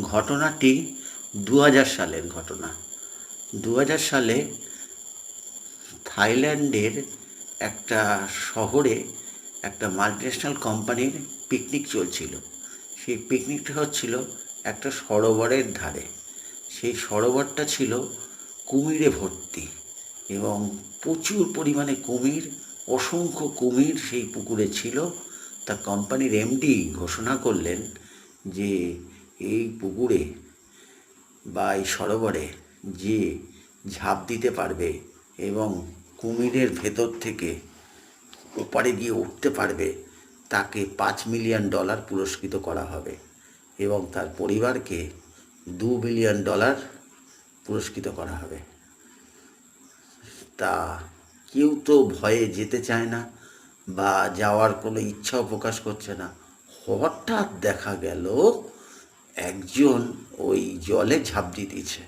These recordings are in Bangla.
ঘটনাটি দু হাজার সালের ঘটনা। দু হাজার সালে থাইল্যান্ডের একটা শহরে একটা মাল্টিন্যাশনাল কোম্পানির পিকনিক চলছিল। সেই পিকনিকটা হচ্ছিল একটা সরোবরের ধারে। সেই সরোবরটা ছিল কুমিরে ভর্তি এবং প্রচুর পরিমাণে কুমির, অসংখ্য কুমির সেই পুকুরে ছিল। তা কোম্পানির এমডি ঘোষণা করলেন যে এই পুকুরে বা এই সরোবরে যে ঝাঁপ দিতে পারবে এবং কুমিরের ভেতর থেকে ওপারে গিয়ে উঠতে পারবে, তাকে পাঁচ মিলিয়ন ডলার পুরস্কৃত করা হবে এবং তার পরিবারকে দু বিলিয়ন ডলার পুরস্কৃত করা হবে। তা কেউ তো ভয়ে যেতে চায় না বা যাওয়ার কোনো ইচ্ছাও প্রকাশ করছে না। হঠাৎ দেখা গেল একজন ওই জলে ঝাঁপ দিতেছে।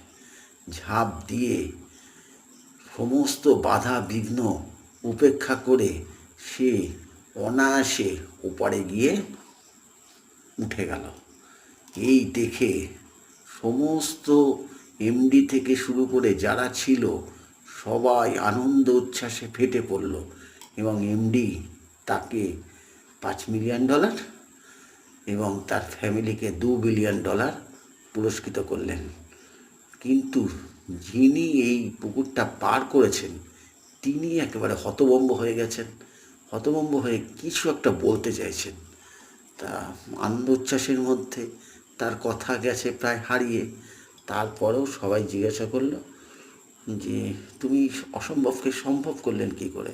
ঝাঁপ দিয়ে সমস্ত বাধা বিঘ্ন উপেক্ষা করে সে অনায়াসে ওপারে গিয়ে উঠে গেল। এই দেখে সমস্ত এমডি থেকে শুরু করে যারা ছিল সবাই আনন্দ উচ্ছ্বাসে ফেটে পড়ল এবং এমডি তাকে পাঁচ মিলিয়ন ডলার এবং তার ফ্যামিলিকে দু বিলিয়ন ডলার পুরস্কৃত করলেন। কিন্তু যিনি এই পুকুরটা পার করেছেন, তিনি একেবারে হতভম্ব হয়ে গেছেন। হতভম্ব হয়ে কিছু একটা বলতে চাইছেন। তা আনন্দ উচ্ছ্বাসের মধ্যে তার কথা গেছে প্রায় হারিয়ে। তারপরেও সবাই জিজ্ঞাসা করল যে, তুমি অসম্ভবকে সম্ভব করলেন কি করে?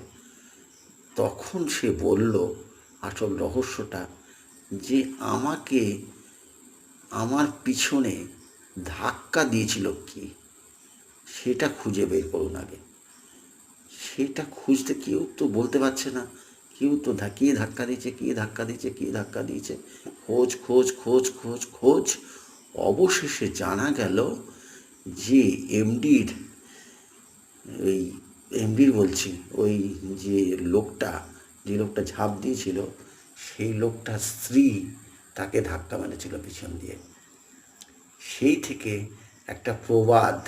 তখন সে বলল, আসল রহস্যটা যে আমাকে আমার পিছনে ধাক্কা দিয়েছিল কি? সেটা খুঁজে বের করুন আগে। সেটা খুঁজতে কেউ তো বলতে পারছে না। কেউ তো কে ধাক্কা দিয়েছে, কে ধাক্কা দিয়েছে, কে ধাক্কা দিয়েছে? খোঁজ খোঁজ খোঁজ খোঁজ খোঁজ। অবশেষে জানা গেল যে এমডির, ওই এমডির বলছি, ওই যে লোকটা যে লোকটা ঝাঁপ দিয়েছিল সেই লোকটার স্ত্রী তাকে ধাক্কা মেরেছিল পিছন দিয়ে। সেই থেকে একটা প্রবাদ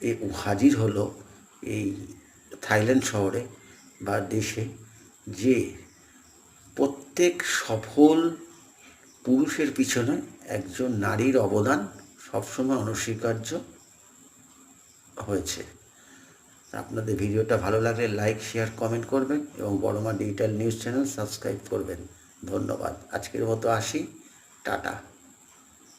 এ হাজির হলো এই থাইল্যান্ড শহরে বা দেশে যে প্রত্যেক সফল পুরুষের পিছনে একজন নারীর অবদান সবসময় অনস্বীকার্য হয়েছে। আপনাদের ভিডিওটা ভালো লাগলে লাইক শেয়ার কমেন্ট করবেন এবং Boroma digital news channel subscribe করবেন। ধন্যবাদ। আজকের মতো আসি। টাটা।